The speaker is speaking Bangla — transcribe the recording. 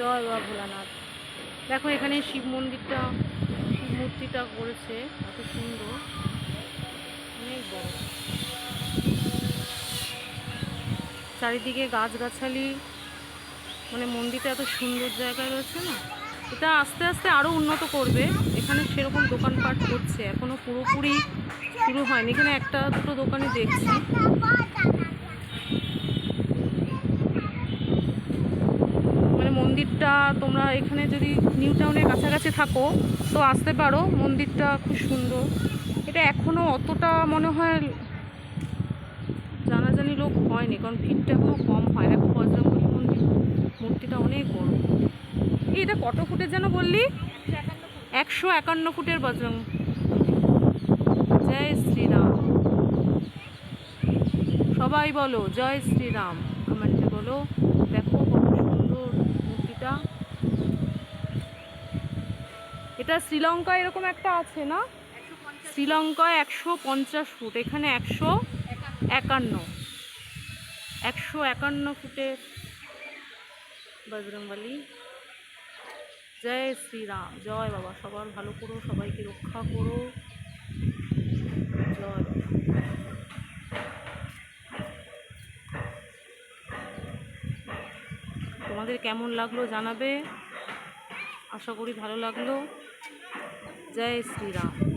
জয় বাবা ভোলানাথ। দেখো এখানে শিব মন্দিরটা, শিব মূর্তিটা করেছে, এত সুন্দর। অনেক বড়। চারিদিকে গাছগাছালি মানে মন্দিরটা এত সুন্দর জায়গায় রয়েছে না? এটা আস্তে আস্তে আরও উন্নত করবে। এখানে সেরকম দোকানপাট করছে এখনও পুরোপুরি শুরু হয়নি। এখানে একটা দুটো দোকানে দেখছি মানে মন্দিরটা তোমরা এখানে যদি নিউ টাউনের কাছাকাছি থাকো, তো আসতে পারো। মন্দিরটা খুব সুন্দর। এটা এখনও অতটা মনে হয় জানাজানি লোক হয়নি, কারণ ভিড়টা এখনও কম হয় দেখো বজরঙ্গলী মন্দির, মূর্তিটা অনেক বড়। এই এটা কত ফুটের যেন বললি? একশো একান্ন ফুটের বজরং জয় শ্রীরাম। সবাই বলো, জয় শ্রীরাম। কমেন্টে বলো। দেখো কত সুন্দর মূর্তিটা এটা শ্রীলঙ্কায় এরকম একটা আছে না? শ্রীলঙ্কায় একশো পঞ্চাশ ফুট, এখানে একশো একান্ন। একশো একান্ন ফুটের বজরংবলী জয় শ্রীরাম, জয় বাবা, সবার ভালো করো, সবাইকে রক্ষা করো। জয় তোমাদের কেমন লাগল জানাবে? আশা করি ভালো লাগল। জয় শ্রীরাম।